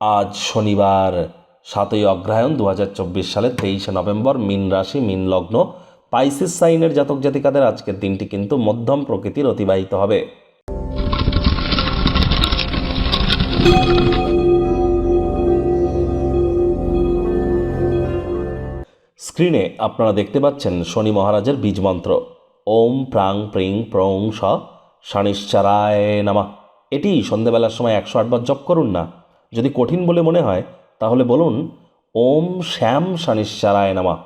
আজ শনিবার, সাতই অগ্রহায়ণ দু হাজার চব্বিশ সালের তেইশে নভেম্বর, মিন রাশি, মিন লগ্ন, পাইসিস সাইনের জাতক জাতিকাদের আজকের দিনটি কিন্তু মধ্যম প্রকৃতির অতিবাহিত হবে। স্ক্রিনে আপনারা দেখতে পাচ্ছেন শনি মহারাজের বীজ মন্ত্র। ওম প্রাং প্রিং প্রং স শানিশ্চারায় নামা। এটি সন্ধেবেলার সময় একশো আটবার জপ করুন না। যদি কঠিন বলে মনে হয়, তাহলে বলুন, ওম শ্যাম শানিশ্চারায় নামা।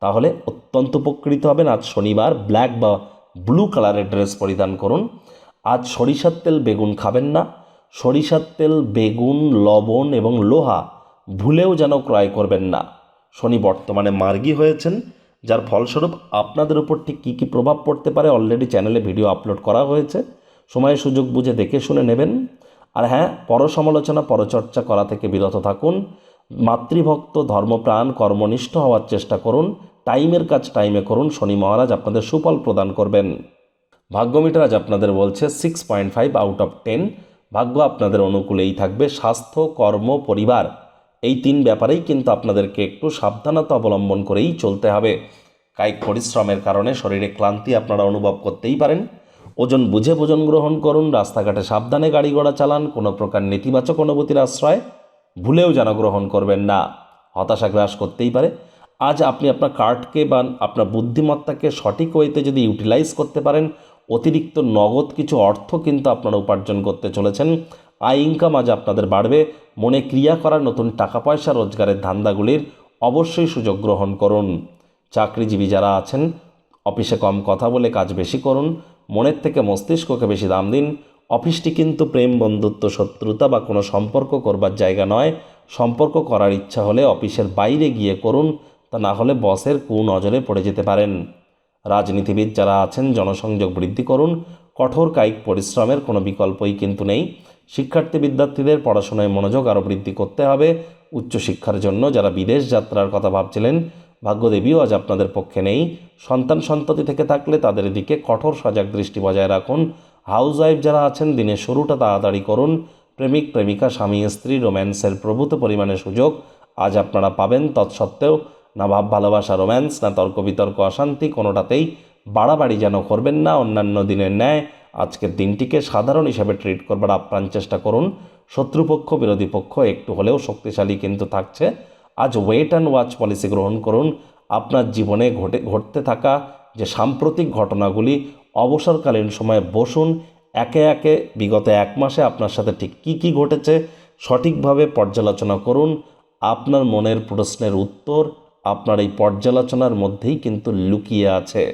তাহলে অত্যন্ত উপকৃত হবেন। আজ শনিবার, ব্ল্যাক বা ব্লু কালারের ড্রেস পরিধান করুন। আজ সরিষার তেল বেগুন খাবেন না। সরিষার তেল, বেগুন, লবণ এবং লোহা ভুলেও যেন ক্রয় করবেন না। শনি বর্তমানে মার্গী হয়েছেন, যার ফলস্বরূপ আপনাদের উপর ঠিক কী কী প্রভাব পড়তে পারে অলরেডি চ্যানেলে ভিডিও আপলোড করা হয়েছে। সময় সুযোগ বুঝে দেখে শুনে নেবেন। আর হ্যাঁ পর সমালোচনা পরচর্চা করা থেকে বিরত থাকুন। মাতৃভক্ত, ধর্মপ্রাণ, কর্মনিষ্ঠ হওয়ার চেষ্টা করুন। টাইমের কাজ টাইমে করুন। শনি মহারাজ আপনাদের সুফল প্রদান করবেন। ভাগ্যমিটার আজ আপনাদের বলছে six point five out of ten ভাগ্য আপনাদের অনুকূলেই থাকবে স্বাস্থ্য, কর্ম, পরিবার। এই তিন ব্যাপারেই কিন্তু আপনাদেরকে একটু সাবধানতা অবলম্বন করেই চলতে হবে। কায়িক পরিশ্রমের কারণে শরীরে ক্লান্তি আপনারা অনুভব করতেই পারেন। ওজন বুঝে ভোজন গ্রহণ করুন, রাস্তাঘাটে সাবধানে গাড়ি ঘোড়া চালান, কোনো প্রকার নেতিবাচক অনুভূতির আশ্রয় ভুলেও যেন গ্রহণ করবেন না। হতাশা গ্রাস করতেই পারে। আজ আপনি আপনার কার্ডকে বা আপনার বুদ্ধিমত্তাকে সঠিক ওয়েতে যদি ইউটিলাইজ করতে পারেন, অতিরিক্ত নগদ কিছু অর্থ কিন্তু আপনারা উপার্জন করতে চলেছেন। আয়, ইনকাম আজ আপনাদের বাড়বে। মনে ক্রিয়া করার নতুন টাকা পয়সা রোজগারের ধান্দাগুলির অবশ্যই সুযোগ গ্রহণ করুন। চাকরিজীবী যারা আছেন, অফিসে কম কথা বলে কাজ বেশি করুন। মনের থেকে মস্তিষ্ককে বেশি দাম দিন। অফিসটি কিন্তু প্রেম, বন্ধুত্ব, শত্রুতা বা কোনো সম্পর্ক করবার জায়গা নয়। সম্পর্ক করার ইচ্ছা হলে অফিসের বাইরে গিয়ে করুন, তা না হলে বসের কুনজরে পড়ে যেতে পারেন। রাজনীতিবিদ যারা আছেন, জনসংযোগ বৃদ্ধি করুন। কঠোর কায়িক পরিশ্রমের কোনো বিকল্পই কিন্তু নেই। শিক্ষার্থী বিদ্যার্থীদের পড়াশোনায় মনোযোগ আরও বৃদ্ধি করতে হবে। উচ্চশিক্ষার জন্য যারা বিদেশ যাত্রার কথা ভাবছিলেন ভাগ্যদেবীও আজ আপনাদের পক্ষে নেই। সন্তান সন্ততি থেকে থাকলে তাদের দিকে কঠোর সজাগ দৃষ্টি বজায় রাখুন। হাউস ওয়াইফ যারা আছেন দিনের শুরুটা তাড়াতাড়ি করুন। প্রেমিক, প্রেমিকা, স্বামী, স্ত্রী, রোম্যান্সের প্রভূত পরিমাণে সুযোগ। আজ আপনারা পাবেন তৎসত্ত্বেও। না ভাব, ভালোবাসা, রোম্যান্স, না তর্ক, বিতর্ক, অশান্তি কোনোটাতেই বাড়াবাড়ি যেন করবেন না। অন্যান্য দিনের ন্যায় আজকের দিনটিকে সাধারণ হিসাবে ট্রিট করবার আপ্রাণ চেষ্টা করুন। শত্রুপক্ষ, বিরোধী পক্ষ একটু হলেও শক্তিশালী কিন্তু থাকছে। আজ ওয়েট অ্যান্ড ওয়াচ পলিসি গ্রহণ করুন। আপনার জীবনে ঘটে ঘটতে থাকা যে সাম্প্রতিক ঘটনাগুলি অবসরকালীন সময়ে বসুন, একে একে বিগত এক মাসে আপনার সাথে ঠিক কী কী ঘটেছে সঠিকভাবে পর্যালোচনা করুন। আপনার মনের প্রশ্নের উত্তর আপনার এই পর্যালোচনার মধ্যেই কিন্তু লুকিয়ে আছে।